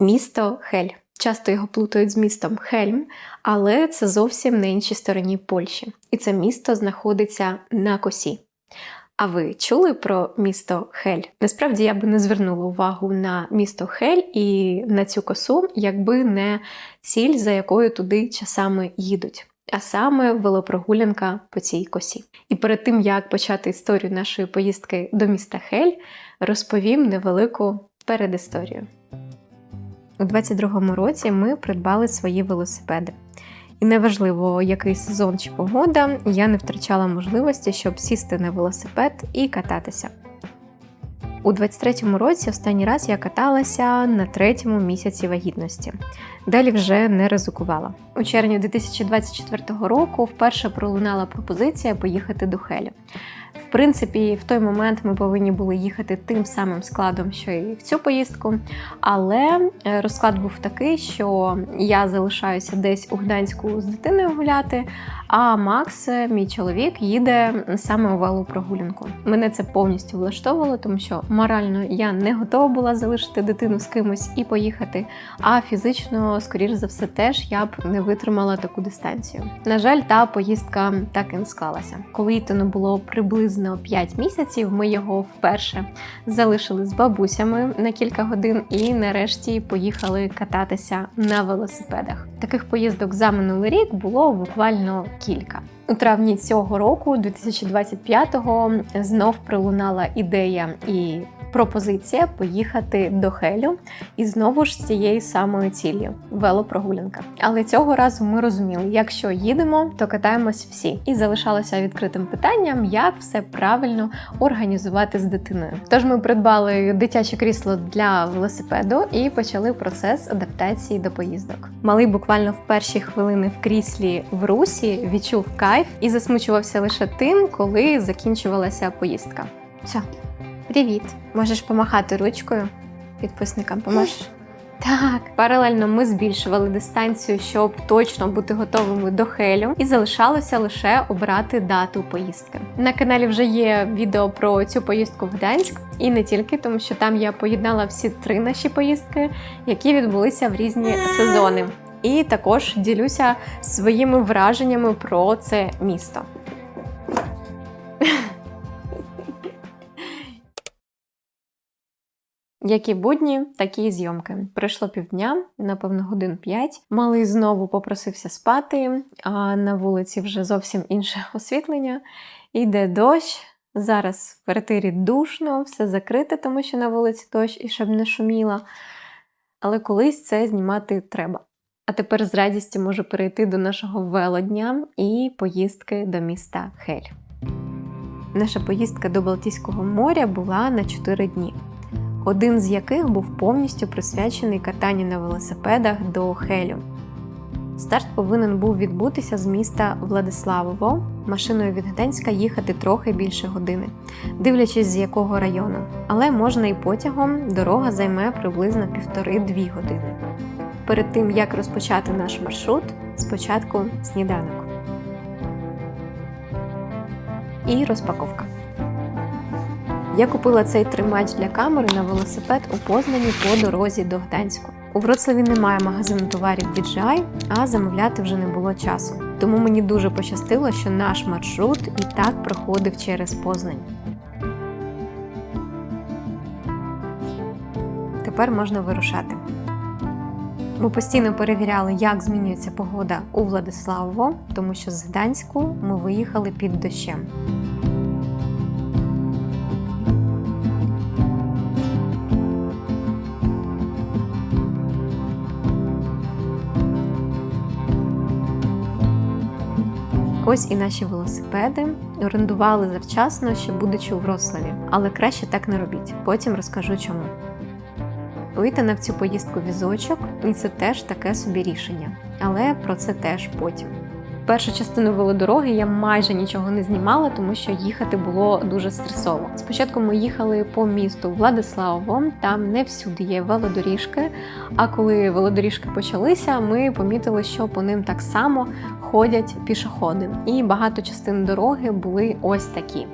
Місто Хель. Часто його плутають з містом Хельм, але це зовсім на іншій стороні Польщі. І це місто знаходиться на косі. А ви чули про місто Хель? Насправді я би не звернула увагу на місто Хель і на цю косу, якби не ціль, за якою туди часами їдуть. А саме велопрогулянка по цій косі. І перед тим як почати історію нашої поїздки до міста Хель, розповім невелику передісторію. У 22-му році ми придбали свої велосипеди. І неважливо, який сезон чи погода, я не втрачала можливості, щоб сісти на велосипед і кататися. У 23-му році останній раз я каталася на третьому місяці вагітності. Далі вже не ризикувала. У червні 2024 року вперше пролунала пропозиція поїхати до Хелі. В принципі, в той момент ми повинні були їхати тим самим складом, що і в цю поїздку. Але е, розклад був такий, що я залишаюся десь у Гданську з дитиною гуляти, а Макс, е, мій чоловік, їде саме у велопрогулянку. Мене це повністю влаштовувало, тому що морально я не готова була залишити дитину з кимось і поїхати. А фізично, скоріш за все, теж я б не витримала таку дистанцію. На жаль, та поїздка так і не склалася. Коли Ітану було приблизно 5 місяців, ми його вперше залишили з бабусями на кілька годин і нарешті поїхали кататися на велосипедах. Таких поїздок за минулий рік було буквально кілька. У травні цього року, 2025-го, знов пролунала ідея і пропозиція поїхати до Хелю і знову ж з цією самою ціллю велопрогулянка. Але цього разу ми розуміли, якщо їдемо, то катаємось всі. І залишалося відкритим питанням, як все правильно організувати з дитиною. Тож ми придбали дитяче крісло для велосипеду і почали процес адаптації до поїздок. Малий буквально в перші хвилини в кріслі в русі відчув кайф і засмучувався лише тим, коли закінчувалася поїздка. Все, Привіт! Можеш помахати ручкою підписникам. Поможеш? Так, паралельно ми збільшували дистанцію, щоб точно бути готовими до хелю, і залишалося лише обрати дату поїздки. На каналі вже є відео про цю поїздку в Гданськ, і не тільки, тому що там я поєднала всі три наші поїздки, які відбулися в різні сезони. І також ділюся своїми враженнями про це місто. Які будні, такі і зйомки. Пройшло півдня, напевно, годин п'ять. Малий знову попросився спати, а на вулиці вже зовсім інше освітлення. Йде дощ. Зараз в квартирі душно, все закрите, тому що на вулиці дощ і щоб не шуміло. Але колись це знімати треба. А тепер з радістю можу перейти до нашого велодня і поїздки до міста Хель. Наша поїздка до Балтійського моря була на 4 дні один з яких був повністю присвячений катанню на велосипедах до Хелю. Старт повинен був відбутися з міста Владиславово, машиною від Гданська їхати трохи більше години, дивлячись з якого району. Але можна і потягом, дорога займе приблизно півтори-дві години. Перед тим як розпочати наш маршрут, спочатку сніданок і розпаковка. Я купила цей тримач для камери на велосипед у Познані по дорозі до Гданську. У Вроцлаві немає магазину товарів DJI, а замовляти вже не було часу. Тому мені дуже пощастило, що наш маршрут і так проходив через Познань. Тепер можна вирушати. Ми постійно перевіряли, як змінюється погода у Владиславово, тому що з Гданську ми виїхали під дощем. Ось і наші велосипеди орендували завчасно, ще будучи у Вроцлаві. Але краще так не робіть. Потім розкажу чому. Ітана в цю поїздку візочок, і це теж таке собі рішення. Але про це теж потім. Першу частину велодороги я майже нічого не знімала, тому що їхати було дуже стресово. Спочатку ми їхали по місту Владиславово, там не всюди є велодоріжки. А коли велодоріжки почалися, ми помітили, що по ним так само ходять пішоходи. І багато частин дороги були ось такі.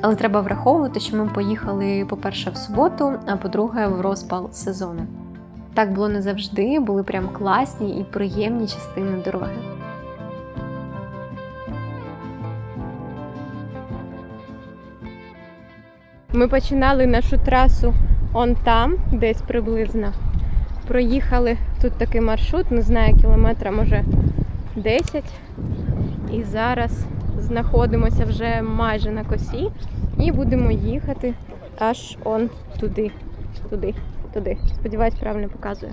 Але треба враховувати, що ми поїхали, по-перше, в суботу, а по-друге, в розпал сезону. Так було не завжди, були прям класні і приємні частини дороги. Ми починали нашу трасу он там, десь приблизно. Проїхали тут такий маршрут, не знаю, кілометра, може 10. І зараз знаходимося вже майже на косі і будемо їхати аж он туди, туди, туди. Сподіваюсь, правильно показую.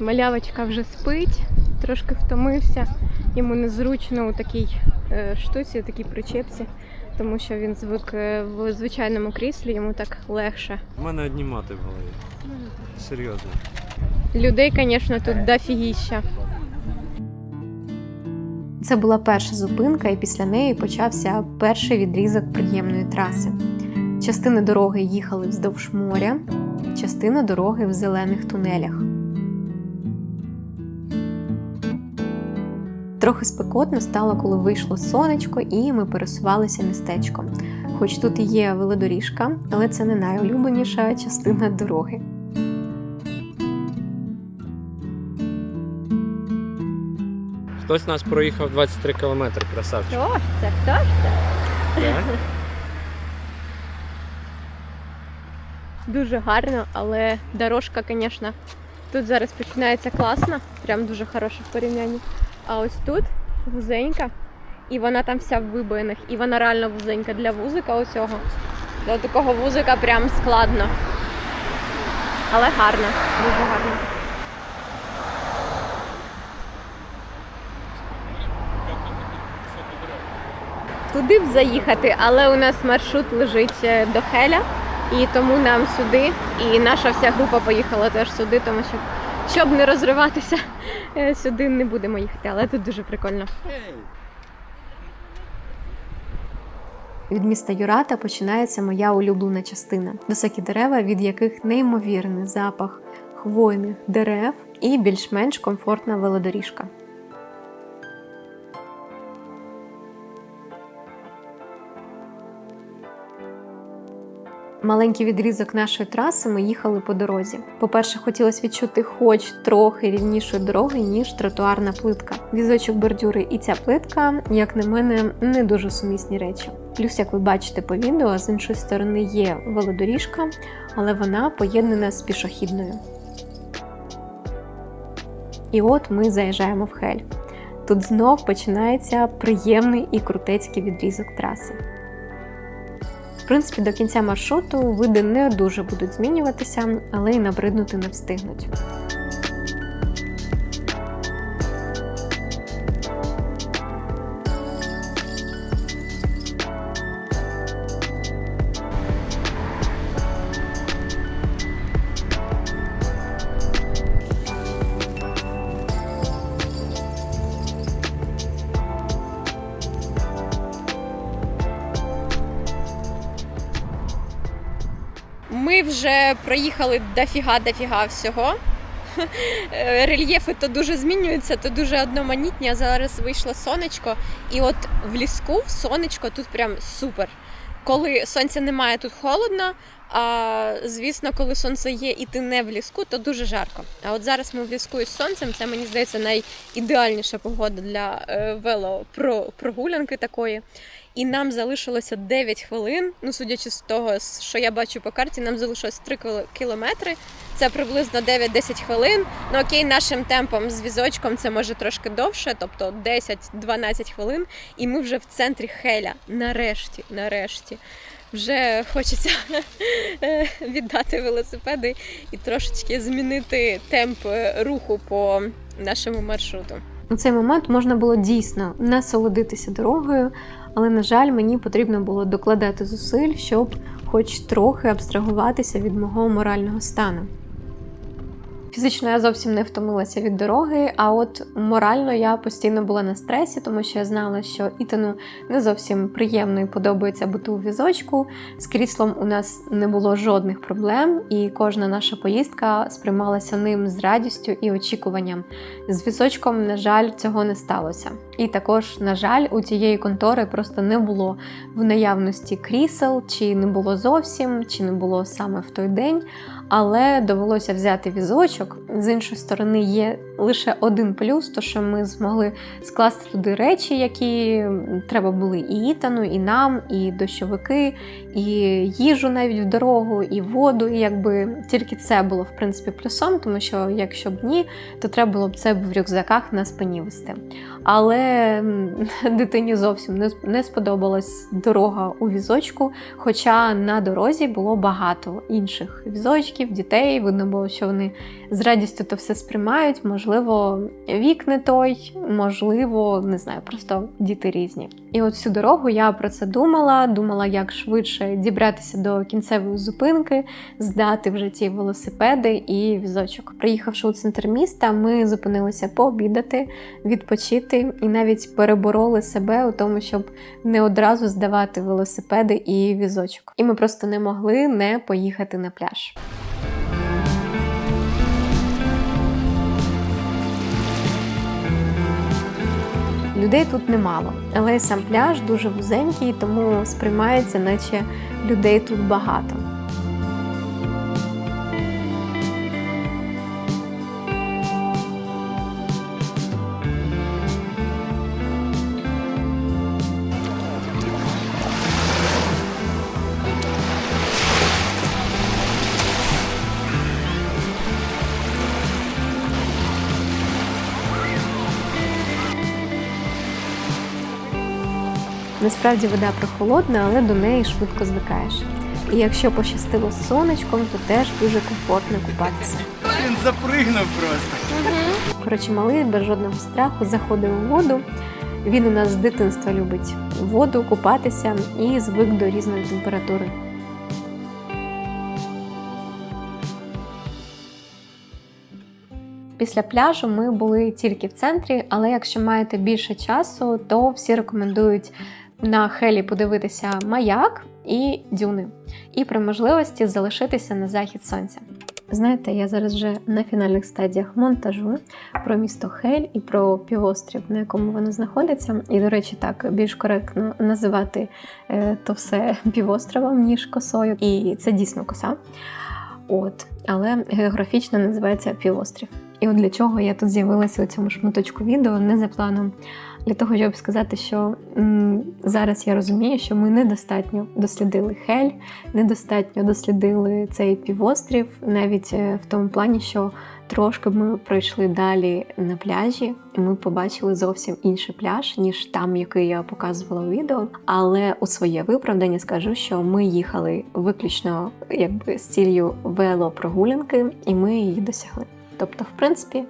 Малявочка вже спить, трошки втомився. Йому незручно у такій е, штуці, у такій причепці, тому що він звик е, в звичайному кріслі, йому так легше. У мене одні мати в голові. Серйозно. Людей, звісно, тут дофігіща. Це була перша зупинка, і після неї почався перший відрізок приємної траси. Частини дороги їхали вздовж моря, частина дороги в зелених тунелях. Трохи спекотно стало, коли вийшло сонечко, і ми пересувалися містечком. Хоч тут і є велодоріжка, але це не найулюбленіша частина дороги. Хтось нас проїхав 23 кілометри, красавчик. Хто ж це? Хто ж це? Да? Дуже гарно, але дорожка, звісно, тут зараз починається класно, прям дуже хороше в порівнянні. А ось тут вузенька, і вона там вся в вибоїнах, і вона реально вузенька для вузика усього. Для такого вузика прям складно. Але гарно, дуже гарно. Туди б заїхати, але у нас маршрут лежить е, до Хеля, і тому нам сюди. І наша вся група поїхала теж сюди, тому що щоб не розриватися, е, сюди не будемо їхати. Але тут дуже прикольно. Від міста Юрата починається моя улюблена частина високі дерева, від яких неймовірний запах хвойних дерев і більш-менш комфортна велодоріжка. Маленький відрізок нашої траси ми їхали по дорозі. По-перше, хотілося відчути хоч трохи рівнішої дороги, ніж тротуарна плитка. Візочок бордюри і ця плитка, як на мене, не дуже сумісні речі. Плюс, як ви бачите по відео, з іншої сторони є велодоріжка, але вона поєднана з пішохідною. І от ми заїжджаємо в Хель. Тут знов починається приємний і крутецький відрізок траси. В принципі, до кінця маршруту види не дуже будуть змінюватися, але й набриднути не встигнуть. Проїхали дофіга дофіга всього. Е, Рельєфи то дуже змінюються, то дуже одноманітні. А зараз вийшло сонечко, і от в ліску, в сонечко тут прям супер. Коли сонця немає, тут холодно. А звісно, коли сонце є і ти не в ліску, то дуже жарко. А от зараз ми в ліску із сонцем. Це мені здається найідеальніша погода для е, велопрогулянки такої. І нам залишилося 9 хвилин. Ну, судячи з того, що я бачу по карті, нам залишилось 3 кілометри. Це приблизно 9-10 хвилин. Ну окей, нашим темпом з візочком це може трошки довше, тобто 10-12 хвилин. І ми вже в центрі Хеля. Нарешті, нарешті. Вже хочеться е, віддати велосипеди і трошечки змінити темп е, руху по нашому маршруту. У цей момент можна було дійсно насолодитися дорогою, але, на жаль, мені потрібно було докладати зусиль, щоб хоч трохи абстрагуватися від мого морального стану. Фізично я зовсім не втомилася від дороги, а от морально я постійно була на стресі, тому що я знала, що Ітану не зовсім приємно і подобається бути у візочку. З кріслом у нас не було жодних проблем, і кожна наша поїздка сприймалася ним з радістю і очікуванням. З візочком, на жаль, цього не сталося. І також, на жаль, у тієї контори просто не було в наявності крісел, чи не було зовсім, чи не було саме в той день. Але довелося взяти візочок. З іншої сторони, є лише один плюс, то що ми змогли скласти туди речі, які треба були і Ітану, і нам, і дощовики, і їжу навіть в дорогу, і воду. І якби тільки це було в принципі плюсом, тому що якщо б ні, то треба було б це в рюкзаках на спині вести. Але дитині зовсім не, сподобалась дорога у візочку. Хоча на дорозі було багато інших візочків, дітей. Видно було, що вони з радістю то все сприймають. Можливо, вік не той, можливо, не знаю, просто діти різні. І от всю дорогу я про це думала, думала, як швидше дібратися до кінцевої зупинки, здати вже ті велосипеди і візочок. Приїхавши у центр міста, ми зупинилися пообідати, відпочити і навіть перебороли себе у тому, щоб не одразу здавати велосипеди і візочок. І ми просто не могли не поїхати на пляж. Людей тут немало, але сам пляж дуже вузенький, тому сприймається, наче людей тут багато. Насправді вода прохолодна, але до неї швидко звикаєш. І якщо пощастило з сонечком, то теж дуже комфортно купатися. Він запригнув просто. Коротше, малий без жодного страху заходив у воду. Він у нас з дитинства любить воду, купатися і звик до різної температури. Після пляжу ми були тільки в центрі, але якщо маєте більше часу, то всі рекомендують на Хелі подивитися маяк і дюни, і при можливості залишитися на захід сонця. Знаєте, я зараз вже на фінальних стадіях монтажу про місто Хель і про півострів, на якому воно знаходиться. І, до речі, так більш коректно називати е, то все півостровом, ніж косою. І це дійсно коса. От, але географічно називається півострів. І от для чого я тут з'явилася у цьому шматочку відео не за планом. Для того, щоб сказати, що м, зараз я розумію, що ми недостатньо дослідили Хель, недостатньо дослідили цей півострів, навіть е, в тому плані, що трошки ми пройшли далі на пляжі, і ми побачили зовсім інший пляж, ніж там, який я показувала у відео. Але у своє виправдання скажу, що ми їхали виключно якби з ціллю велопрогулянки, і ми її досягли. Тобто, в принципі,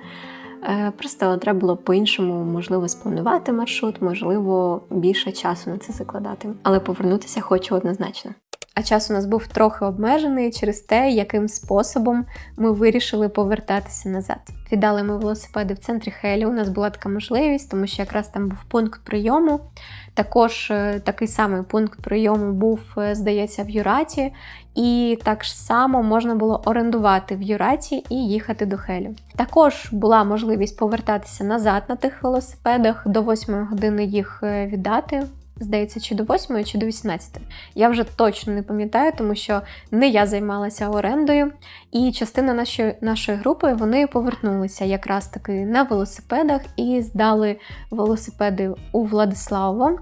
просто треба було по-іншому, можливо, спланувати маршрут, можливо, більше часу на це закладати. Але повернутися хочу однозначно. А час у нас був трохи обмежений через те, яким способом ми вирішили повертатися назад. Віддали ми велосипеди в центрі Хелі. У нас була така можливість, тому що якраз там був пункт прийому. Також е, такий самий пункт прийому був, е, здається, в Юраті, і так само можна було орендувати в Юраті і їхати до Хелю. Також була можливість повертатися назад на тих велосипедах до 8 години їх е, віддати. Здається, чи до 8, чи до 18. Я вже точно не пам'ятаю, тому що не я займалася орендою, і частина нашої, нашої групи вони повернулися якраз таки на велосипедах і здали велосипеди у Владислава.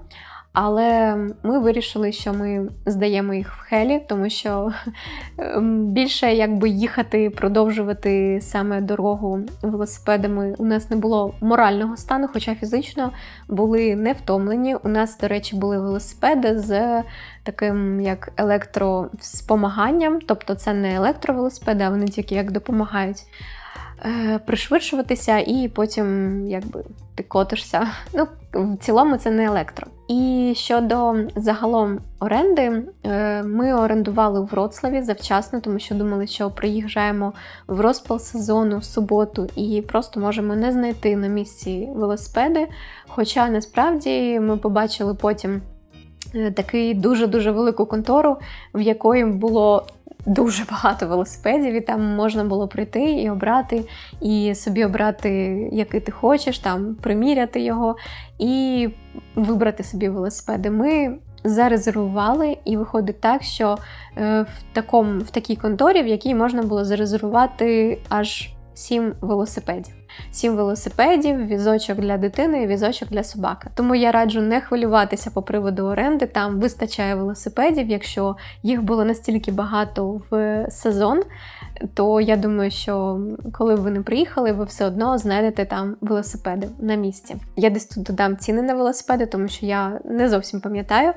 Але ми вирішили, що ми здаємо їх в Хелі, тому що ем, більше якби їхати, продовжувати саме дорогу велосипедами у нас не було морального стану, хоча фізично були не втомлені. У нас, до речі, були велосипеди з таким як електроспомаганням, тобто це не електровелосипеди, а вони тільки як допомагають. е, пришвидшуватися, і потім якби ти котишся. Ну, в цілому це не електро. І щодо загалом оренди, е, ми орендували в Вроцлаві завчасно, тому що думали, що приїжджаємо в розпал сезону в суботу і просто можемо не знайти на місці велосипеди. Хоча насправді ми побачили потім е, такий дуже-дуже велику контору, в якої було дуже багато велосипедів, і там можна було прийти і обрати, і собі обрати, який ти хочеш, там приміряти його і вибрати собі велосипеди. Ми зарезервували, і виходить так, що е, в, такому, в такій конторі, в якій можна було зарезервувати аж сім велосипедів. Сім велосипедів, візочок для дитини і візочок для собаки. Тому я раджу не хвилюватися по приводу оренди. Там вистачає велосипедів. Якщо їх було настільки багато в сезон, то я думаю, що коли б ви не приїхали, ви все одно знайдете там велосипеди на місці. Я десь тут додам ціни на велосипеди, тому що я не зовсім пам'ятаю.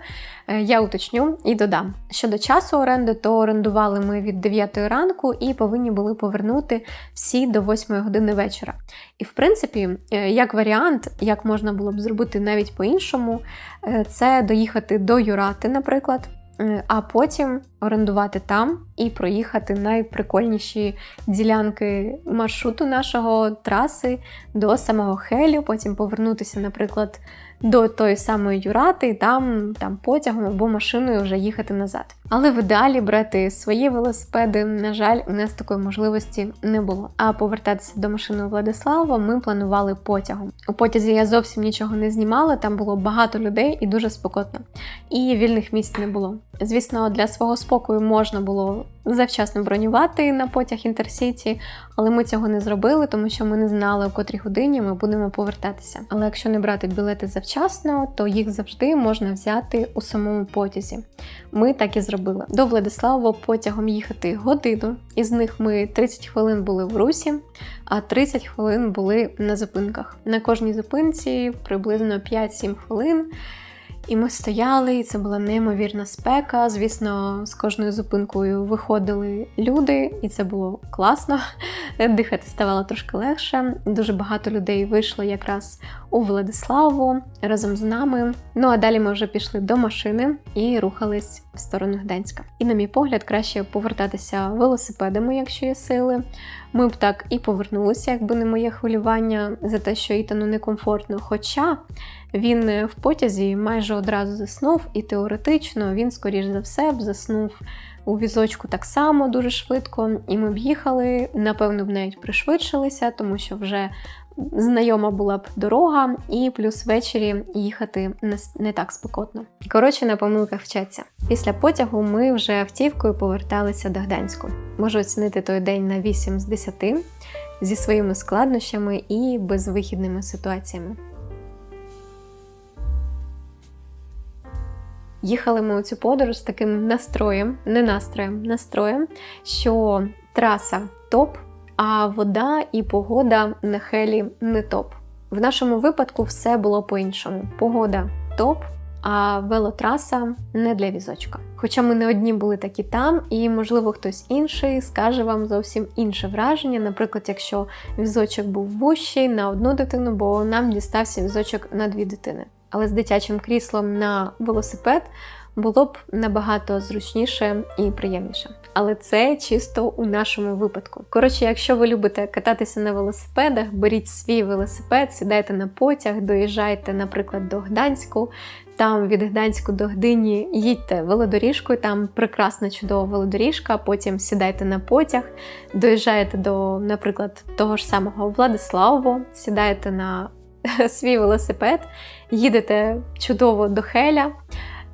Е, Я уточню і додам. Щодо часу оренди, то орендували ми від 9 ранку і повинні були повернути всі до 8 години вечора. І в принципі, е, як варіант, як можна було б зробити навіть по-іншому, е, це доїхати до Юрати, наприклад. Е, А потім орендувати там і проїхати найприкольніші ділянки маршруту нашого траси до самого Хелю, потім повернутися, наприклад, до тої самої Юрати, там, там потягом або машиною вже їхати назад. Але в ідеалі брати свої велосипеди, на жаль, у нас такої можливості не було. А повертатися до машини Владислава ми планували потягом. У потязі я зовсім нічого не знімала, там було багато людей і дуже спекотно. І вільних місць не було. Звісно, для свого спокою можна було завчасно бронювати на потяг Інтерсіті, але ми цього не зробили, тому що ми не знали, у котрій годині ми будемо повертатися. Але якщо не брати білети завчасно, то їх завжди можна взяти у самому потязі. Ми так і зробили. До Владислава потягом їхати годину, із них ми 30 хвилин були в русі, а 30 хвилин були на зупинках. На кожній зупинці приблизно 5-7 хвилин. І ми стояли, і це була неймовірна спека. Звісно, з кожною зупинкою виходили люди, і це було класно. Дихати ставало трошки легше. Дуже багато людей вийшло якраз у Владиславу разом з нами. Ну а далі ми вже пішли до машини і рухались в сторону Гданська. І, на мій погляд, краще повертатися велосипедами, якщо є сили. Ми б так і повернулися, якби не моє хвилювання за те, що Ітану некомфортно. Хоча він в потязі майже одразу заснув, і теоретично він, скоріш за все, б заснув у візочку так само дуже швидко. І ми б їхали, напевно, б навіть пришвидшилися, тому що вже знайома була б дорога, і плюс ввечері їхати не, так спекотно. Коротше, на помилках вчаться. Після потягу ми вже автівкою поверталися до Гданську. Можу оцінити той день на 8 з 10 зі своїми складнощами і безвихідними ситуаціями. Їхали ми у цю подорож з таким настроєм, не настроєм, настроєм, що траса топ, а вода і погода на хелі не топ. В нашому випадку все було по-іншому. Погода топ, а велотраса не для візочка. Хоча ми не одні були такі там, і, можливо, хтось інший скаже вам зовсім інше враження. Наприклад, якщо візочок був вущий на одну дитину, бо нам дістався візочок на дві дитини. Але з дитячим кріслом на велосипед було б набагато зручніше і приємніше. Але це чисто у нашому випадку. Коротше, якщо ви любите кататися на велосипедах, беріть свій велосипед, сідайте на потяг, доїжджайте, наприклад, до Гданську. Там від Гданську до Гдині їдьте велодоріжкою, там прекрасна чудова велодоріжка. Потім сідайте на потяг, доїжджаєте до, наприклад, того ж самого Владиславу, сідаєте на свій велосипед, їдете чудово до Хеля.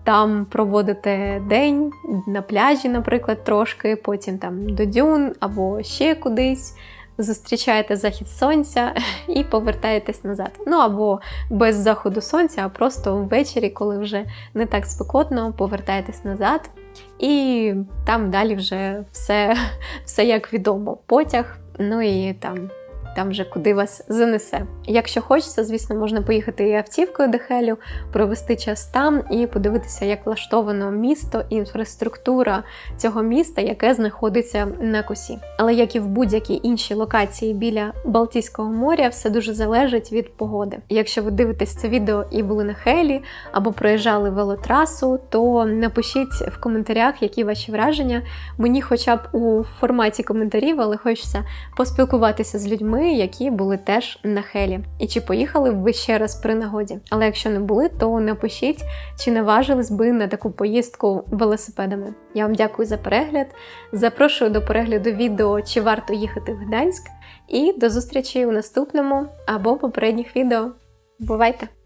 Там проводите день на пляжі, наприклад, трошки, потім там до дюн або ще кудись. Зустрічаєте захід сонця і повертаєтесь назад. Ну або без заходу сонця, а просто ввечері, коли вже не так спекотно, повертаєтесь назад. І там далі вже все, все як відомо. Потяг, ну і там там вже куди вас занесе. Якщо хочеться, звісно, можна поїхати і автівкою до Хелю, провести час там і подивитися, як влаштовано місто і інфраструктура цього міста, яке знаходиться на косі. Але як і в будь-якій іншій локації біля Балтійського моря, все дуже залежить від погоди. Якщо ви дивитесь це відео і були на Хелі або проїжджали велотрасу, то напишіть в коментарях, які ваші враження. Мені, хоча б у форматі коментарів, але хочеться поспілкуватися з людьми, які були теж на Хелі. І чи поїхали б ви ще раз при нагоді? Але якщо не були, то напишіть, чи наважились би на таку поїздку велосипедами. Я вам дякую за перегляд. Запрошую до перегляду відео, чи варто їхати в Гданськ. І до зустрічі у наступному або попередніх відео. Бувайте!